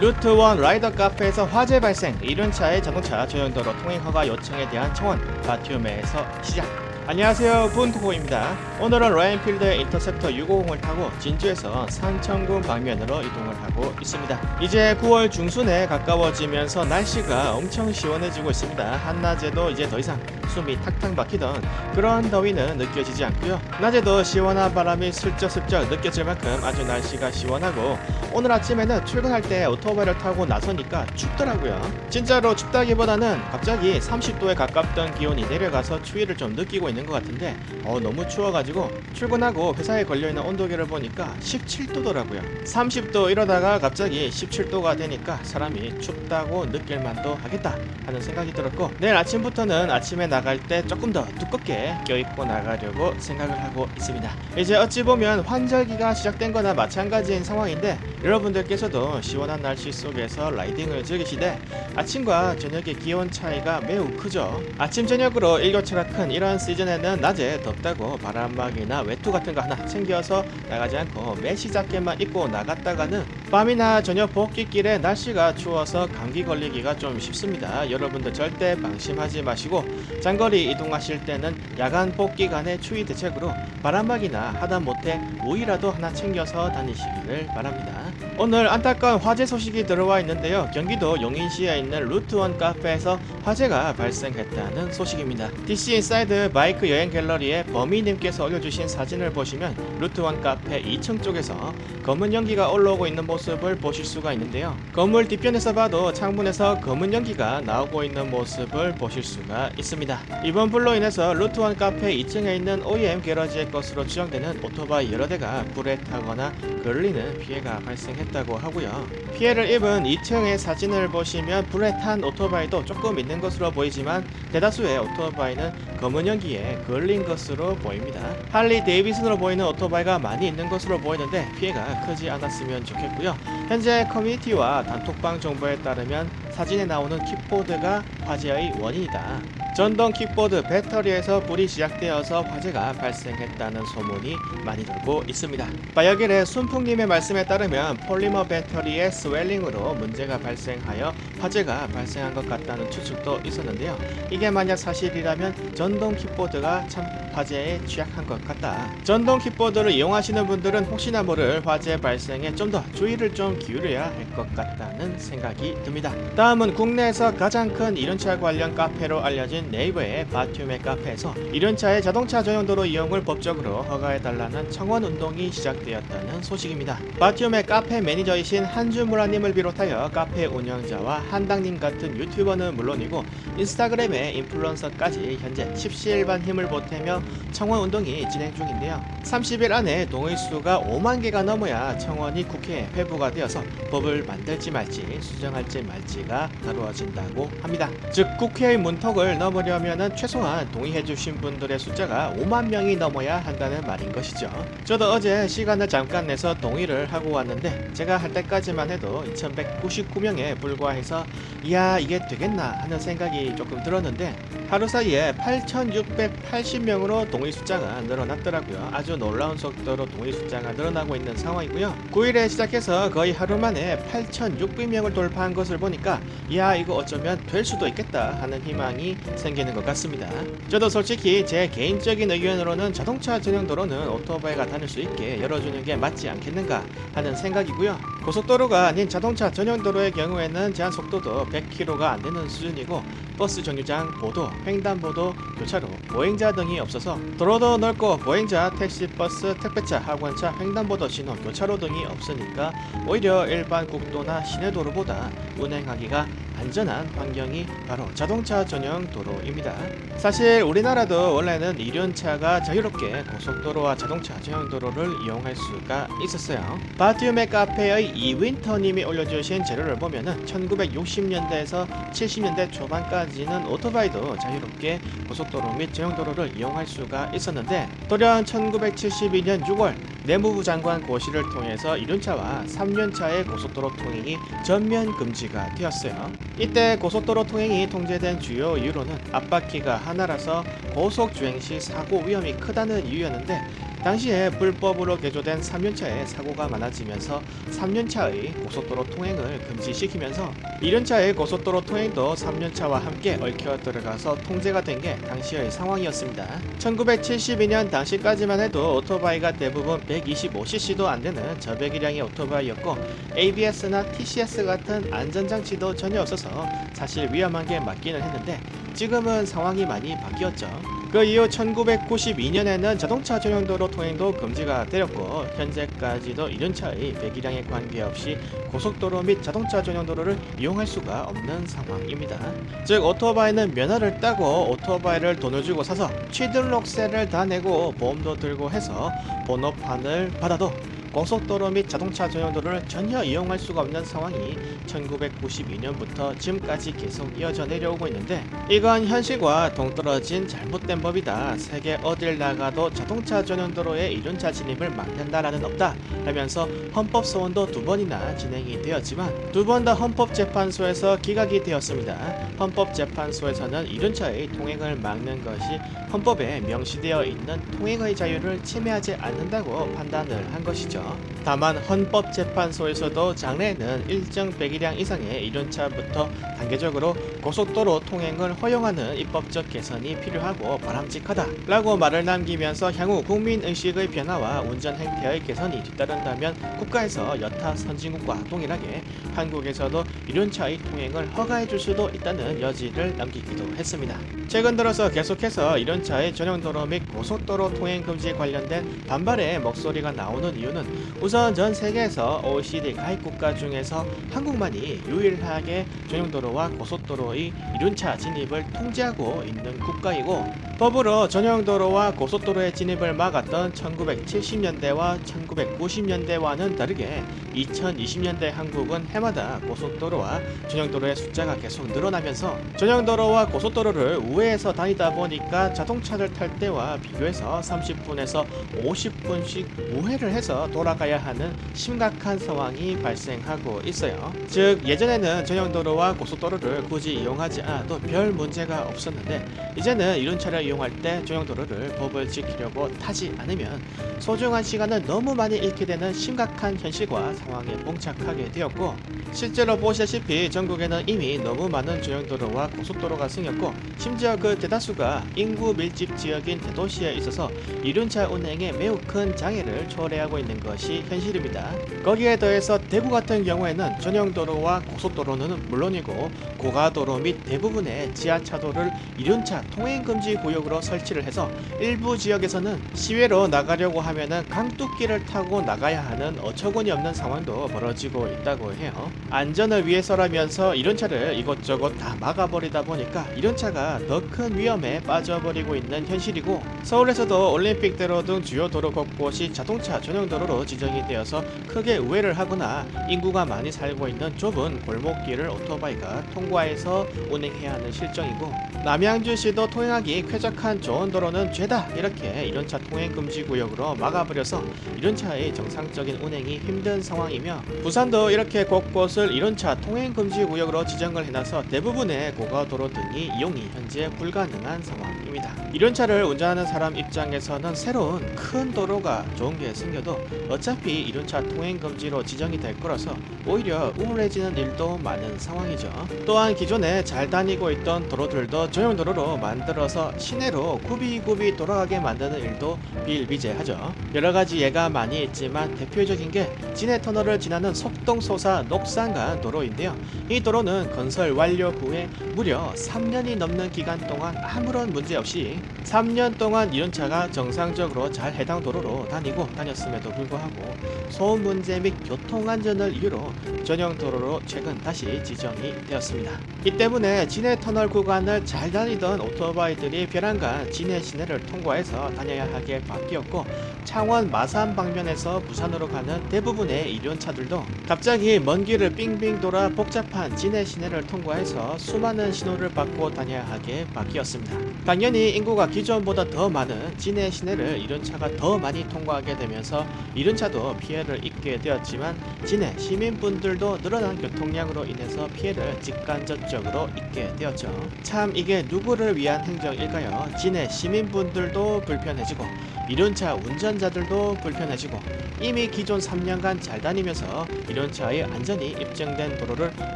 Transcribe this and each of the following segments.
루트 1 라이더 카페에서 화재 발생, 이륜차의 자동차 전용도로 통행 허가 요청에 대한 청원, 바티움에서 시작. 안녕하세요, 분토호입니다. 오늘은 로얄필드 인터셉터 650을 타고 진주에서 산청군 방면으로 이동을 하고 있습니다. 이제 9월 중순에 가까워지면서 날씨가 엄청 시원해지고 있습니다. 한낮에도 이제 더 이상 숨이 탁탁 막히던 그런 더위는 느껴지지 않고요. 낮에도 시원한 바람이 슬쩍슬쩍 느껴질 만큼 아주 날씨가 시원하고 오늘 아침에는 출근할 때 오토바이를 타고 나서니까 춥더라고요. 진짜로 춥다기보다는 갑자기 30도에 가깝던 기온이 내려가서 추위를 좀 느끼고 있는 것 같은데 어, 너무 추워가지고 출근하고 회사에 걸려있는 온도계를 보니까 17도더라고요. 30도 이러다가 갑자기 17도가 되니까 사람이 춥다고 느낄 만도 하겠다 하는 생각이 들었고 내일 아침부터는 아침에 나갈 때 조금 더 두껍게 껴입고 나가려고 생각을 하고 있습니다. 이제 어찌 보면 환절기가 시작된 거나 마찬가지인 상황인데 여러분들께서도 시원한 날씨 속에서 라이딩을 즐기시되 아침과 저녁의 기온 차이가 매우 크죠. 아침 저녁으로 일교차가 큰 이런 시즌에는 낮에 덥다고 바람막이나 외투 같은 거 하나 챙겨서 나가지 않고 메시 자켓만 입고 나갔다가는 밤이나 저녁 복귀길에 날씨가 추워서 감기 걸리기가 좀 쉽습니다. 여러분들 절대 방심하지 마시고 장거리 이동하실 때는 야간 복귀간의 추위 대책으로 바람막이나 하다못해 우이라도 하나 챙겨서 다니시기를 바랍니다. 오늘 안타까운 화재 소식이 들어와 있는데요. 경기도 용인시에 있는 루트원 카페에서 화재가 발생했다는 소식입니다. DC 인사이드 바이크 여행 갤러리에 범이님께서 올려주신 사진을 보시면 루트원 카페 2층 쪽에서 검은 연기가 올라오고 있는 모습을 보실 수가 있는데요. 건물 뒤편에서 봐도 창문에서 검은 연기가 나오고 있는 모습을 보실 수가 있습니다. 이번 불로 인해서 루트원 카페 2층에 있는 OEM 게러지의 것으로 추정되는 오토바이 여러 대가 불에 타거나 걸리는 피해가 발생 했다고 하고요. 피해를 입은 2층의 사진을 보시면 불에 탄 오토바이도 조금 있는 것으로 보이지만 대다수의 오토바이는 검은 연기에 걸린 것으로 보입니다. 할리 데이비슨으로 보이는 오토바이가 많이 있는 것으로 보이는데 피해가 크지 않았으면 좋겠고요. 현재 커뮤니티와 단톡방 정보에 따르면 사진에 나오는 킥보드가 화재의 원인이다. 전동 킥보드 배터리에서 불이 시작되어서 화재가 발생했다는 소문이 많이 돌고 있습니다. 바이어길의 순풍님의 말씀에 따르면 폴리머 배터리의 스웰링으로 문제가 발생하여 화재가 발생한 것 같다는 추측도 있었는데요. 이게 만약 사실이라면 전동 킥보드가 참 화재에 취약한 것 같다. 전동 킥보드를 이용하시는 분들은 혹시나 모를 화재 발생에 좀 더 주의를 좀 기울여야 할 것 같다는 생각이 듭니다. 다음은 국내에서 가장 큰 이륜차 관련 카페로 알려진 네이버의 바티움의 카페에서 이륜차의 자동차 전용도로 이용을 법적으로 허가해달라는 청원 운동이 시작되었다는 소식입니다. 바티움의 카페 매니저이신 한주무라님을 비롯하여 카페 운영자와 한당님 같은 유튜버는 물론이고 인스타그램의 인플루언서까지 현재 십시일반 힘을 보태며 청원 운동이 진행 중인데요. 30일 안에 동의 수가 5만 개가 넘어야 청원이 국회에 회부가 되어서 법을 만들지 말지 수정할지 말지가 다루어진다고 합니다. 즉 국회의 문턱을 넘으려면 최소한 동의해주신 분들의 숫자가 5만 명이 넘어야 한다는 말인 것이죠. 저도 어제 시간을 잠깐 내서 동의를 하고 왔는데 제가 할 때까지만 해도 2199명에 불과해서 이야 이게 되겠나 하는 생각이 조금 들었는데 하루 사이에 8680명으로 동의 숫자가 늘어났더라고요. 아주 놀라운 속도로 동의 숫자가 늘어나고 있는 상황이고요. 9일에 시작해서 거의 하루 만에 8600명을 돌파한 것을 보니까 이야 이거 어쩌면 될 수도 있겠다 하는 희망이 생기는 것 같습니다. 저도 솔직히 제 개인적인 의견으로는 자동차 전용 도로는 오토바이가 다닐 수 있게 열어주는 게 맞지 않겠는가 하는 생각이고요. 고속도로가 아닌 자동차 전용 도로의 경우에는 제한 속도도 100km가 안 되는 수준이고 버스 정류장, 보도, 횡단보도, 교차로, 보행자 등이 없어서 도로도 넓고 보행자, 택시, 버스, 택배차, 학원차, 횡단보도 신호, 교차로 등이 없으니까 오히려 일반 국도나 시내 도로보다 운행하기가 안전한 환경이 바로 자동차 전용 도로입니다. 사실 우리나라도 원래는 이륜차가 자유롭게 고속도로와 자동차 전용 도로를 이용할 수가 있었어요. 바티움의 카페의 이윈터님이 올려주신 자료를 보면은 1960년대에서 70년대 초반까지는 오토바이도 자유롭게 고속도로 및 전용 도로를 이용할 수가 있었는데 돌연 1972년 6월 내무부 장관 고시를 통해서 이륜차와 3륜차의 고속도로 통행이 전면 금지가 되었어요. 이때 고속도로 통행이 통제된 주요 이유로는 앞바퀴가 하나라서 고속 주행 시 사고 위험이 크다는 이유였는데 당시에 불법으로 개조된 3륜차에 사고가 많아지면서 3륜차의 고속도로 통행을 금지시키면서 2륜차의 고속도로 통행도 3륜차와 함께 얽혀 들어가서 통제가 된 게 당시의 상황이었습니다. 1972년 당시까지만 해도 오토바이가 대부분 125cc도 안 되는 저배기량의 오토바이였고 ABS나 TCS 같은 안전장치도 전혀 없어서 사실 위험한 게 맞기는 했는데 지금은 상황이 많이 바뀌었죠. 그 이후 1992년에는 자동차 전용도로 통행도 금지가 되었고 현재까지도 이륜차의 배기량에 관계없이 고속도로 및 자동차 전용도로를 이용할 수가 없는 상황입니다. 즉 오토바이는 면허를 따고 오토바이를 돈을 주고 사서 취등록세를 다 내고 보험도 들고 해서 번호판을 받아도 고속도로 및 자동차 전용도로를 전혀 이용할 수가 없는 상황이 1992년부터 지금까지 계속 이어져 내려오고 있는데 이건 현실과 동떨어진 잘못된 법이다. 세계 어딜 나가도 자동차 전용도로에 이륜차 진입을 막는다라는 없다. 하면서 헌법 소원도 두 번이나 진행이 되었지만 두 번 다 헌법재판소에서 기각이 되었습니다. 헌법재판소에서는 이륜차의 통행을 막는 것이 헌법에 명시되어 있는 통행의 자유를 침해하지 않는다고 판단을 한 것이죠. 다만 헌법재판소에서도 장래에는 일정 배기량 이상의 이륜차부터 단계적으로 고속도로 통행을 허용하는 입법적 개선이 필요하고 바람직하다라고 말을 남기면서 향후 국민의식의 변화와 운전 행태의 개선이 뒤따른다면 국가에서 여타 선진국과 동일하게 한국에서도 이륜차의 통행을 허가해 줄 수도 있다는 여지를 남기기도 했습니다. 최근 들어서 계속해서 이륜차의 전용도로 및 고속도로 통행 금지 관련된 반발의 목소리가 나오는 이유는 우선 전 세계에서 OECD 가입 국가 중에서 한국만이 유일하게 전용도로와 고속도로의 이륜차 진입을 통제하고 있는 국가이고 법으로 전용도로와 고속도로의 진입을 막았던 1970년대와 1990년대와는 다르게 2020년대 한국은 해마다 고속도로와 전용도로의 숫자가 계속 늘어나면서 전용도로와 고속도로를 우회해서 다니다 보니까 자동차를 탈 때와 비교해서 30분에서 50분씩 우회를 해서 돌아가야 하는 심각한 상황이 발생하고 있어요. 즉 예전에는 전용도로와 고속도로를 굳이 이용하지 않아도 별 문제가 없었는데 이제는 이륜차를 이용할 때 전용도로를 법을 지키려고 타지 않으면 소중한 시간을 너무 많이 잃게 되는 심각한 현실과 상황에 봉착하게 되었고 실제로 보시다시피 전국에는 이미 너무 많은 전용도로와 고속도로가 생겼고 심지어 그 대다수가 인구 밀집 지역인 대도시에 있어서 이륜차 운행에 매우 큰 장애를 초래하고 있는 것이 현실입니다. 거기에 더해서 대구 같은 경우에는 전용도로와 고속도로는 물론이고 고가도로 및 대부분의 지하차도를 이륜차 통행 금지 구역 으로 설치를 해서 일부 지역에서는 시외로 나가려고 하면은 강둑길을 타고 나가야 하는 어처구니 없는 상황도 벌어지고 있다고 해요. 안전을 위해서라면서 이륜차를 이것저것 다 막아버리다 보니까 이륜차가 더 큰 위험에 빠져버리고 있는 현실이고 서울에서도 올림픽대로 등 주요 도로 곳곳이 자동차 전용 도로로 지정이 되어서 크게 우회를 하거나 인구가 많이 살고 있는 좁은 골목길을 오토바이가 통과해서 운행해야 하는 실정이고 남양주시도 통행하기 쾌적 한 좋은 도로는 죄다 이렇게 이륜차 통행 금지 구역으로 막아버려서 이륜차의 정상적인 운행이 힘든 상황이며 부산도 이렇게 곳곳을 이륜차 통행 금지 구역으로 지정을 해놔서 대부분의 고가도로 등이 이용이 현재 불가능한 상황입니다. 이륜차를 운전하는 사람 입장에서는 새로운 큰 도로가 좋은 게 생겨도 어차피 이륜차 통행 금지로 지정이 될 거라서 오히려 우울해지는 일도 많은 상황이죠. 또한 기존에 잘 다니고 있던 도로들도 전용 도로로 만들어서 시내로 굽이굽이 돌아가게 만드는 일도 비일비재하죠. 여러 가지 예가 많이 있지만 대표적인 게 진해 터널을 지나는 속동소사 녹산간 도로인데요. 이 도로는 건설 완료 후에 무려 3년이 넘는 기간 동안 아무런 문제 없이 3년 동안 이륜차가 정상적으로 잘 해당 도로로 다니고 다녔음에도 불구하고 소음 문제 및 교통 안전을 이유로 전용 도로로 최근 다시 지정이 되었습니다. 이 때문에 진해 터널 구간을 잘 다니던 오토바이들이 벼랑간 진해 시내를 통과해서 다녀야 하게 바뀌었고 창원 마산 방면에서 부산으로 가는 대부분의 이륜차들도 갑자기 먼 길을 빙빙 돌아 복잡한 진해 시내를 통과해서 수많은 신호를 받고 다녀야 하게 바뀌었습니다. 당연히 인구가 기존보다 더 많은 진해 시내를 이륜차가 더 많이 통과하게 되면서 이륜차도 피해를 입게 되었지만 진해 시민분들도 늘어난 교통량으로 인해서 피해를 직간접적으로 입게 되었죠. 참 이게 누구를 위한 행정일까요? 진해 시민분들도 불편해지고 이륜차 운전자들도 불편해지고 이미 기존 3년간 잘 다니면서 이륜차의 안전이 입증된 도로를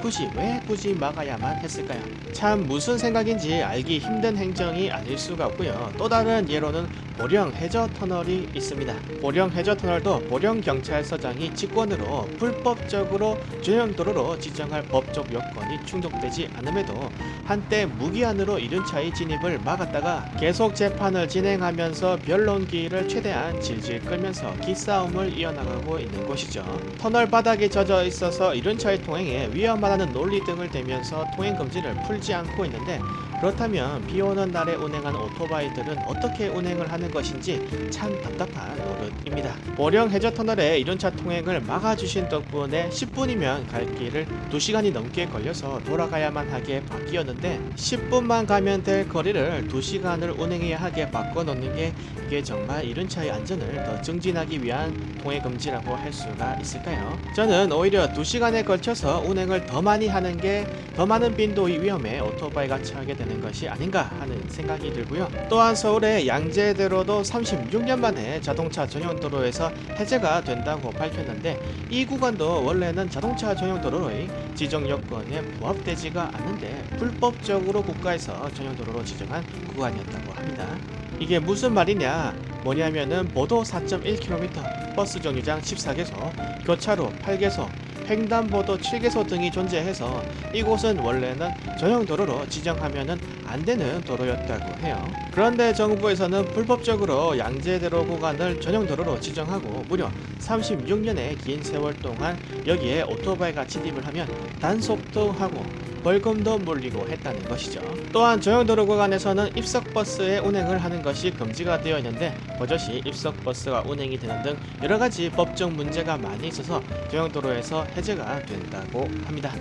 굳이 왜 굳이 막아야만 했을까요? 참 무슨 생각인지 알기 힘든 행정이 아닐 수가 없고요. 또 다른 예로는 보령 해저 터널이 있습니다. 보령 해저 터널도 보령 경찰서장이 직권으로 불법적으로 전용 도로로 지정할 법적 요건이 충족되지 않음에도 한때 무기한으로 이륜 차의 진입을 막았다가 계속 재판을 진행하면서 변론기를 최대한 질질 끌면서 기싸움을 이어나가고 있는 곳이죠. 터널 바닥이 젖어 있어서 이륜 차의 통행에 위험하다는 논리 등을 대면서 통행 금지를 풀지 않고 있는데 그렇다면 비 오는 날에 운행한 오토바이들은 어떻게 운행을 하는 것인지 참 답답한 노릇입니다. 보령 해저 터널에 이륜차 통행을 막아주신 덕분에 10분이면 갈 길을 2시간이 넘게 걸려서 돌아가야만 하게 바뀌었는데 10분만 가면 될 거리를 2시간을 운행해야 하게 바꿔놓는 게 이게 정말 이륜차의 안전을 더 증진하기 위한 통행 금지라고 할 수가 있을까요? 저는 오히려 2시간에 걸쳐서 운행을 더 많이 하는 게 더 많은 빈도의 위험에 오토바이가 처하게 되는 것이 아닌가 하는 생각이 들고요. 또한 서울의 양재대로도 36년 만에 자동차 전용 도로에서 해제가 된다고 밝혔는데 이 구간도 원래는 자동차 전용 도로의 지정 요건에 부합되지가 않는데 불법적으로 국가에서 전용 도로로 지정한 구간이었다고 합니다. 이게 무슨 말이냐? 뭐냐면은 보도 4.1km, 버스 정류장 14개소, 교차로 8개소, 횡단보도 7개소 등이 존재해서 이곳은 원래는 전용 도로로 지정하면은 안 되는 도로였다고 해요. 그런데 정부에서는 불법적으로 양재대로 구간을 전용 도로로 지정하고 무려 36년의 긴 세월 동안 여기에 오토바이가 진입을 하면 단속도 하고 벌금도 물리고 했다는 것이죠. 또한 전용도로 구간에서는 입석버스의 운행을 하는 것이 금지가 되어 있는데 버젓이 입석버스가 운행이 되는 등 여러 가지 법적 문제가 많이 있어서 전용도로에서 해제가 된다고 합니다.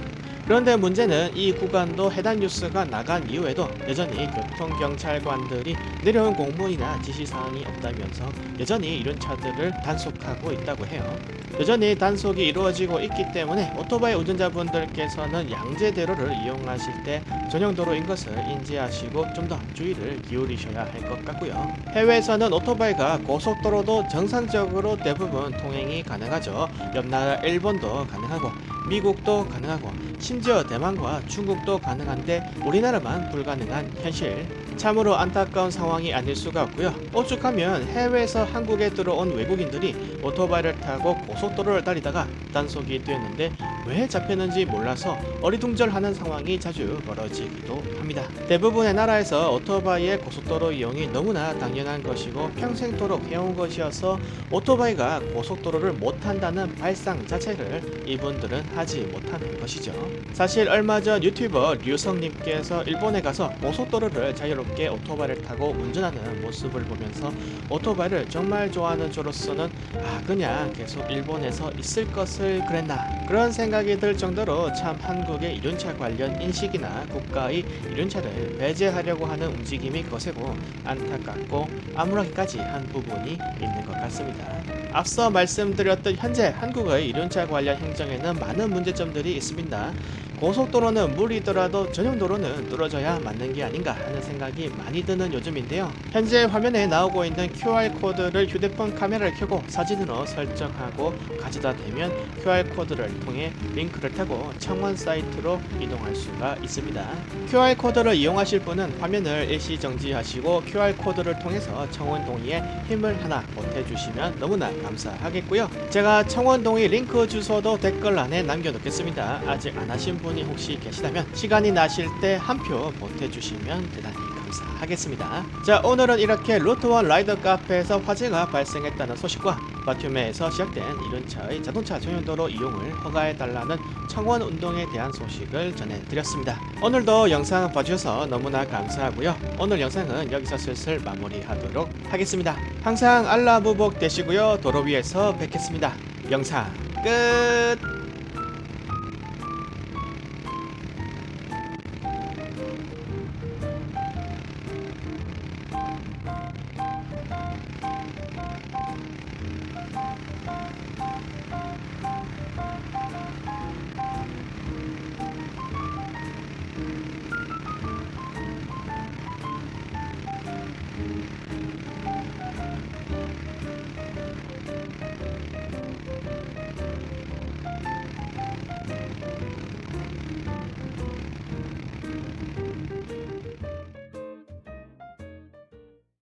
그런데 문제는 이 구간도 해당 뉴스가 나간 이후에도 여전히 교통경찰관들이 내려온 공문이나 지시사항이 없다면서 여전히 이런 차들을 단속하고 있다고 해요. 여전히 단속이 이루어지고 있기 때문에 오토바이 운전자분들께서는 양재대로를 이용하실 때 전용 도로인 것을 인지하시고 좀 더 주의를 기울이셔야 할 것 같고요. 해외에서는 오토바이가 고속도로도 정상적으로 대부분 통행이 가능하죠. 옆나라 일본도 가능하고 미국도 가능하고 심지어 대만과 중국도 가능한데 우리나라만 불가능한 현실. 참으로 안타까운 상황이 아닐 수가 없고요. 오죽하면 해외에서 한국에 들어온 외국인들이 오토바이를 타고 고속도로를 달리다가 단속이 되었는데 왜 잡혔는지 몰라서 어리둥절하는 상황이 자주 벌어지기도 합니다. 대부분의 나라에서 오토바이의 고속도로 이용이 너무나 당연한 것이고 평생토록 해온 것이어서 오토바이가 고속도로를 못 탄다는 발상 자체를 이분들은 하지 못하는 것이죠. 사실 얼마 전 유튜버 류성님께서 일본에 가서 고속도로를 자유롭게 오토바이를 타고 운전하는 모습을 보면서 오토바이를 정말 좋아하는 저로서는 아 그냥 계속 일본에서 있을 것을 그랬나 그런 생각이 들 정도로 참 한국의 이륜차 관련 인식이나 국가의 이륜차를 배제하려고 하는 움직임이 거세고 안타깝고 암울하기까지 한 부분이 있는 것 같습니다. 앞서 말씀드렸던 현재 한국의 이륜차 관련 행정에는 많은 문제점들이 있습니다. 고속도로는 물이더라도 전용도로는 뚫어져야 맞는 게 아닌가 하는 생각이 많이 드는 요즘인데요. 현재 화면에 나오고 있는 QR코드를 휴대폰 카메라를 켜고 사진으로 설정하고 가져다 대면 QR코드를 통해 링크를 타고 청원 사이트로 이동할 수가 있습니다. QR코드를 이용하실 분은 화면을 일시 정지하시고 QR코드를 통해서 청원 동의에 힘을 하나 보태주시면 너무나 감사하겠고요. 제가 청원 동의 링크 주소도 댓글란에 남겨놓겠습니다. 아직 안 하신 분이 혹시 계시다면 시간이 나실 때 한 표 보태주시면 대단히 감사하겠습니다. 자 오늘은 이렇게 루트원 라이더 카페에서 화재가 발생했다는 소식과 바튜메에서 시작된 이륜차의 자동차 전용도로 이용을 허가해달라는 청원 운동에 대한 소식을 전해드렸습니다. 오늘도 영상 봐주셔서 너무나 감사하고요. 오늘 영상은 여기서 슬슬 마무리하도록 하겠습니다. 항상 알라무복 되시고요. 도로 위에서 뵙겠습니다. 영상 끝!